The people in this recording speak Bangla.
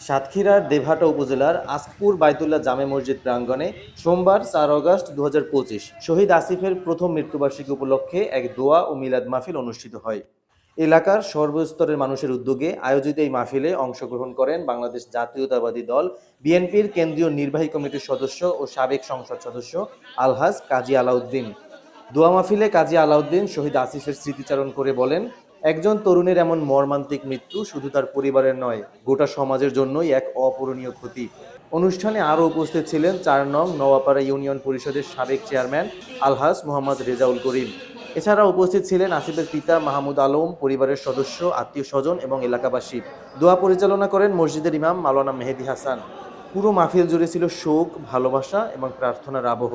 সাতক্ষীরার দেভাটা উপজেলার আসকপুর বাইতুল্লাহ জামে মসজিদ প্রাঙ্গণে সোমবার চার অগস্ট দু হাজার পঁচিশ শহীদ আসিফের প্রথম মৃত্যুবার্ষিকী উপলক্ষে এক দোয়া ও মিলাদ মাহফিল অনুষ্ঠিত হয়। এলাকার সর্বস্তরের মানুষের উদ্যোগে আয়োজিত এই মাহফিলে অংশগ্রহণ করেন বাংলাদেশ জাতীয়তাবাদী দল, বিএনপির কেন্দ্রীয় নির্বাহী কমিটির সদস্য ও সাবেক সংসদ সদস্য আলহাজ কাজী আলাউদ্দিন। দোয়া মাহফিলে কাজী আলাউদ্দিন শহীদ আসিফের স্মৃতিচারণ করে বলেন একজন তরুণের এমন মর্মান্তিক মৃত্যু শুধু তার পরিবারের নয়, গোটা সমাজের জন্যই এক অপূরণীয় ক্ষতি। অনুষ্ঠানে আরও উপস্থিত ছিলেন চার নং নওয়াপাড়া ইউনিয়ন পরিষদের সাবেক চেয়ারম্যান আলহাস মোহাম্মদ রেজাউল করিম। এছাড়া উপস্থিত ছিলেন আসিফের পিতা মাহমুদ আলম, পরিবারের সদস্য, আত্মীয় স্বজন এবং এলাকাবাসী। দোয়া পরিচালনা করেন মসজিদের ইমাম মাওলানা মেহেদি হাসান। পুরো মাহফিল জুড়ে ছিল শোক, ভালোবাসা এবং প্রার্থনার আবহ।